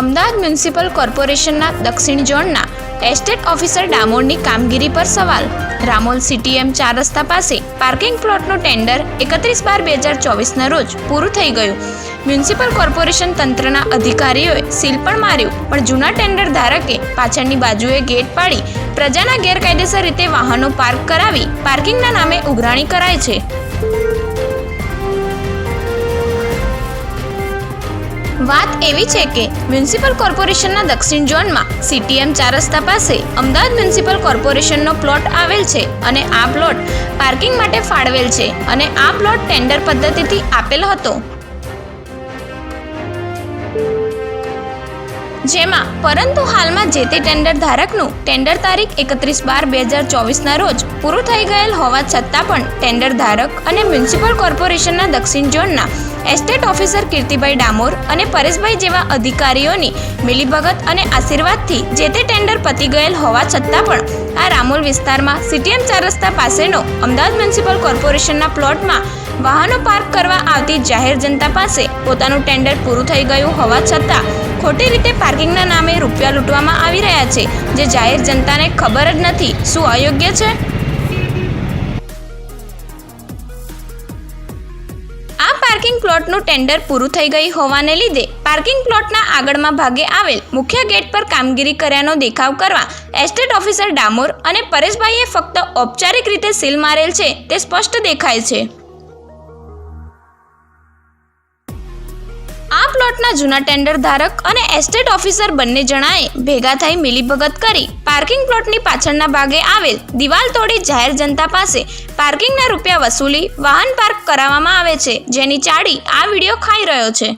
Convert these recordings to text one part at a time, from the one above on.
Ahmedabad municipal કોર્પોરેશનના દક્ષિણ ઝોનના એસ્ટેટ ઓફિસર ડામોરની કામગીરી પર સવાલ. રામોલ સીટીએમ ચાર રસ્તા પાસે પાર્કિંગ પ્લોટનું ટેન્ડર એકત્રીસ બાર બે હજાર ચોવીસના રોજ પૂરું થઈ ગયું. મ્યુનિસિપલ કોર્પોરેશન તંત્રના અધિકારીઓએ સીલ પણ માર્યું, પણ જૂના ટેન્ડર ધારકે પાછળની બાજુએ ગેટ પાડી પ્રજાના ગેરકાયદેસર રીતે વાહનો પાર્ક કરાવી પાર્કિંગના નામે ઉઘરાણી કરાય છે. વાત એવી છે કે મ્યુનિસિપલ કોર્પોરેશનના દક્ષિણ ઝોનમાં સીટીએમ ચાર રસ્તા પાસે અમદાવાદ મ્યુનિસિપલ કોર્પોરેશનનો પ્લોટ આવેલ છે અને આ પ્લોટ પાર્કિંગ માટે ફાળવેલ છે અને આ પ્લોટ ટેન્ડર પદ્ધતિથી આપેલ હતો. જેમાં, પરંતુ હાલમાં જે તે ટેન્ડર ધારકનું ટેન્ડર તારીખ એકત્રીસ બાર બે હજાર ચોવીસના રોજ પૂરું થઈ ગયેલ હોવા છતાં પણ ટેન્ડર ધારક અને મ્યુનિસિપલ કોર્પોરેશનના દક્ષિણ ઝોનના એસ્ટેટ ઓફિસર કીર્તિભાઈ ડામોર અને પરેશભાઈ જેવા અધિકારીઓની મિલીભગત અને આશીર્વાદથી જે તે ટેન્ડર પતી ગયેલ હોવા છતાં પણ આ રામોલ વિસ્તારમાં સીટીએમ ચાર રસ્તા પાસેનો અમદાવાદ મ્યુનિસિપલ કોર્પોરેશનના પ્લોટમાં વાહનો પાર્ક કરવા આવતી જાહેર જનતા પાસે પોતાનું ટેન્ડર પૂરું થઈ ગયું હોવા છતાં ખોટી રીતે પાર્કિંગના નામે રૂપિયા લૂંટવામાં આવી રહ્યા છે, જે જાહેર જનતાને ખબર જ નથી. શું અયોગ્ય છે? આ પાર્કિંગ પ્લોટનું ટેન્ડર પૂરું થઈ ગઈ હોવાને લીધે પાર્કિંગ પ્લોટના આગળમાં ભાગે આવેલ મુખ્ય ગેટ પર કામગીરી કર્યાનો દેખાવ કરવા એસ્ટેટ ઓફિસર ડામોર અને પરેશભાઈએ ફક્ત ઔપચારિક રીતે સીલ મારેલ છે, તે સ્પષ્ટ દેખાય છે. પ્લોટના જૂના ટેન્ડર ધારક અને એસ્ટેટ ઓફિસર બંને જણાએ ભેગા થઈ મિલીભગત કરી પાર્કિંગ પ્લોટની પાછળના ભાગે આવેલ દિવાલ તોડી જાહેર જનતા પાસે પાર્કિંગના રૂપિયા વસૂલી વાહન પાર્ક કરાવવામાં આવે છે, જેની ચાડી આ વીડિયો ખાઈ રહ્યો છે.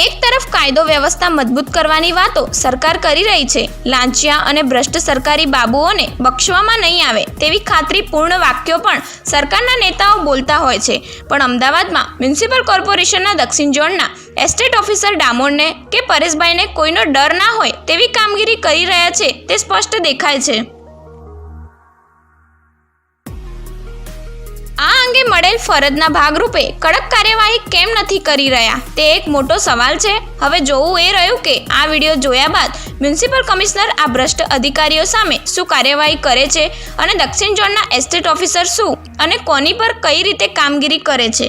એક તરફ કાયદો વ્યવસ્થા મજબૂત કરવાની વાતો સરકાર કરી રહી છે, લાંચિયા અને ભ્રષ્ટ સરકારી બાબુઓને બક્ષવામાં નહીં આવે તેવી ખાતરીપૂર્ણ વાક્યો પણ સરકારના નેતાઓ બોલતા હોય છે. પણ અમદાવાદમાં મ્યુનિસિપલ કોર્પોરેશનના દક્ષિણ ઝોનના એસ્ટેટ ઓફિસર ડામોરને કે પરેશભાઈને કોઈનો ડર ના હોય તેવી કામગીરી કરી રહ્યા છે તે સ્પષ્ટ દેખાય છે. મળેલ ફરજના ભાગરૂપે કડક કાર્યવાહી કેમ નથી કરી રહ્યા? તે એક મોટો સવાલ છે. હવે જોવું એ રહ્યું કે આ વીડિયો જોયા બાદ મ્યુનિસિપલ કમિશનર આ ભ્રષ્ટ અધિકારીઓ સામે શું કાર્યવાહી કરે છે અને દક્ષિણ ઝોનના એસ્ટેટ ઓફિસર શું અને કોની પર કઈ રીતે કામગીરી કરે છે?